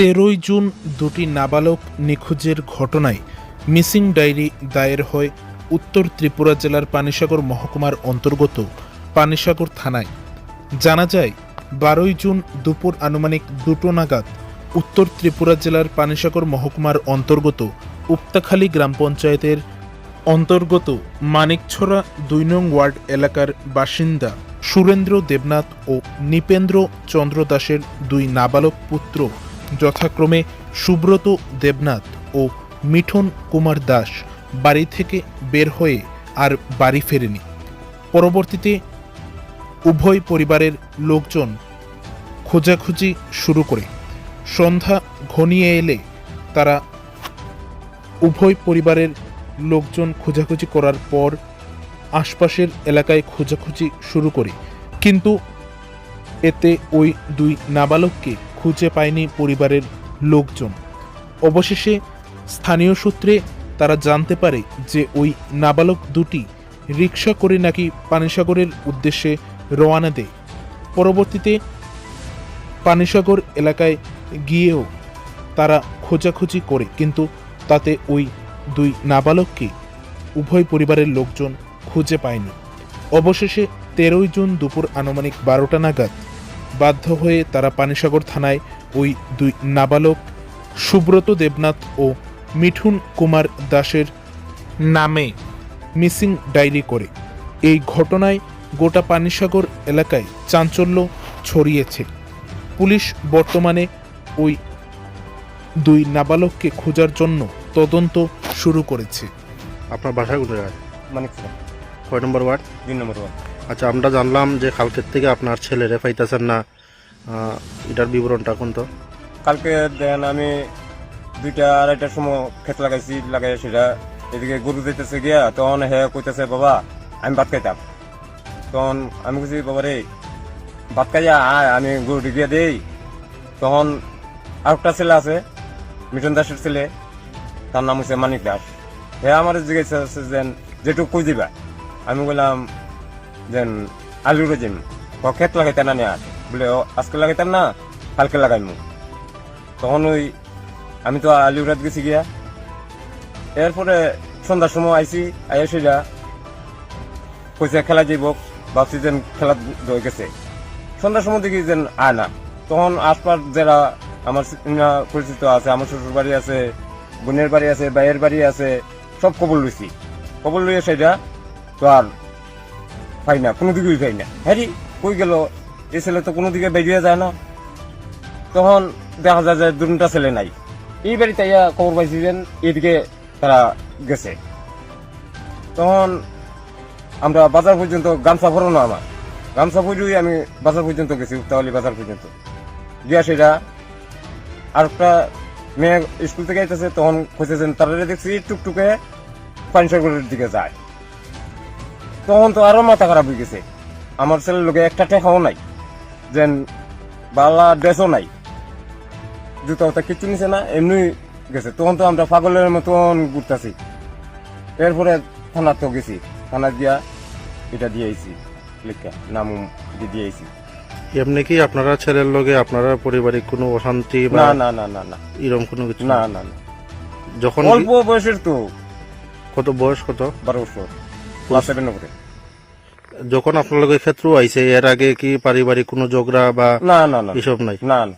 তেরোই জুন দুটি নাবালক নিখোঁজের ঘটনায় মিসিং ডায়েরি দায়ের হয় উত্তর ত্রিপুরা জেলার পানিসাগর মহকুমার অন্তর্গত পানিসাগর থানায়। জানা যায়, বারোই জুন দুপুর আনুমানিক দুটো নাগাদ উত্তর ত্রিপুরা জেলার পানিসাগর মহকুমার অন্তর্গত উপতাখালী গ্রাম পঞ্চায়েতের অন্তর্গত মানিকছড়া দুই নং ওয়ার্ড এলাকার বাসিন্দা সুরেন্দ্র দেবনাথ ও নিপেন্দ্র চন্দ্র দাসের দুই নাবালক পুত্র যথাক্রমে সুব্রত দেবনাথ ও মিঠুন কুমার দাস বাড়ি থেকে বের হয়ে আর বাড়ি ফেরেনি। পরবর্তীতে উভয় পরিবারের লোকজন খোঁজাখুঁজি শুরু করে। সন্ধ্যা ঘনিয়ে এলে তারা উভয় পরিবারের লোকজন খোঁজাখুঁজি করার পর আশপাশের এলাকায় খোঁজাখুঁজি শুরু করে। কিন্তু এতে ওই দুই নাবালককে খুঁজে পায়নি পরিবারের লোকজন। অবশেষে স্থানীয় সূত্রে তারা জানতে পারে যে ওই নাবালক দুটি রিক্সা করে নাকি পানিসাগরের উদ্দেশ্যে রওয়ানা দেয়। পরবর্তীতে পানিসাগর এলাকায় গিয়েও তারা খোঁজাখুঁজি করে, কিন্তু তাতে ওই দুই নাবালককে উভয় পরিবারের লোকজন খুঁজে পায়নি। অবশেষে তেরোই জুন দুপুর আনুমানিক বারোটা নাগাদ বাধ্য হয়ে তারা পানিসাগর থানায় ওই দুই নাবালক সুব্রত দেবনাথ ও মিঠুন কুমার দাসের নামে মিসিং ডায়েরি করে। এই ঘটনায় গোটা পানিসাগর এলাকায় চাঞ্চল্য ছড়িয়েছে। পুলিশ বর্তমানে ওই দুই নাবালককে খোঁজার জন্য তদন্ত শুরু করেছে। আপনার বাসা জায়গায় মানিক কয় নম্বর ওয়ার্ড দুই নম্বর ওয়ার্ড। আচ্ছা আমরা জানলাম যে কালকের থেকে আপনার ছেলেরে পাইতেছেন না। এটার বিবরণটা কোন তো? কালকে দেন আমি দুইটা, আড়াইটার সময় ক্ষেত লাগাইছি লাগাই সেটা এদিকে গরু দিতেছে গিয়া, তখন হে কইতেছে, বাবা, আমি ভাত খাইতাম। তখন আমি কইছি, বাবা রে, ভাত খাইয়া আয়, আমি গরু গিয়ে দেই। তখন আরেকটা ছেলে আছে, মিঠুন দাসের ছেলে, তার নাম হচ্ছে মানিক দাস। হ্যাঁ আমার জিজ্ঞাসা আছে যেন যেটুকু কই দিবা? আমি বললাম যেন আলু রেজিম ক্ষেত লাগাইতে না নেয়ার বলে "ও, আজকে লাগাইতাম না কালকে লাগাইমু তখন ওই আমি তো আলিউরাত গেছি গিয়া। এরপরে সন্ধ্যার সময় আইছি আইয়া সেটা কইছে খেলা যাইব ভাবছি যেন খেলা হয়ে গেছে। সন্ধ্যার সময় দেখি যেন আয় না। তখন আশপাশ যারা আমার পরিচিত আছে আমার শ্বশুর বাড়ি আছে বোনের বাড়ি আছে ভাইয়ের বাড়ি আছে সব খবর লইছি। খবর লইয়া সেটা তো আর পাই না, কোনো দিকেই পাই না। হ্যাঁ কই গেল, এই ছেলে তো কোনো দিকে বেরিয়ে যায় না। তখন দেখা যায় যে দুটা ছেলে নাই। এই বাড়িতে ইয়া খবর পাইছি যে এদিকে তারা গেছে। তখন আমরা বাজার পর্যন্ত গামছা ভরো না আমার। গামছা ভরুই আমি বাজার পর্যন্ত গেছি উত্তাওয়ালি বাজার পর্যন্ত। গিয়া সেটা আর একটা মেয়ে স্কুল থেকে আইতেছে, তখন যে তারা দেখছি টুকটুকে পানিসাগরের দিকে যায়। তখন তো আরও মাথা খারাপ হয়ে গেছে। আমার ছেলের লোকে একটা টেকাও নাই যেন বালা ড্রেসও নাই। জুতা উতা কিচ্ছু নিছে না এমনি গেছে। তখন তো আমরা পাগলের মতন ঘুরতেছি। এরপরে থানা তো গেছি। থানা দিয়া এটা দিয়ে আইছি লিখা নাম দিয়ে আইছি। এমনি কি আপনারা ছেলের লগে আপনারা পারিবারিক কোনো অশান্তি না না না না না। এরকম কোনো কিছু? না না না। যখন অল্প বয়সের তো। কত বয়স কত? বারো বছর। ক্লাস সেভেন করে যখন আপনার লগে ক্ষেত্র আইছে এর আগে কি পারিবারিক কোনো ঝগড়া বা না না না। এসব নাই? না না।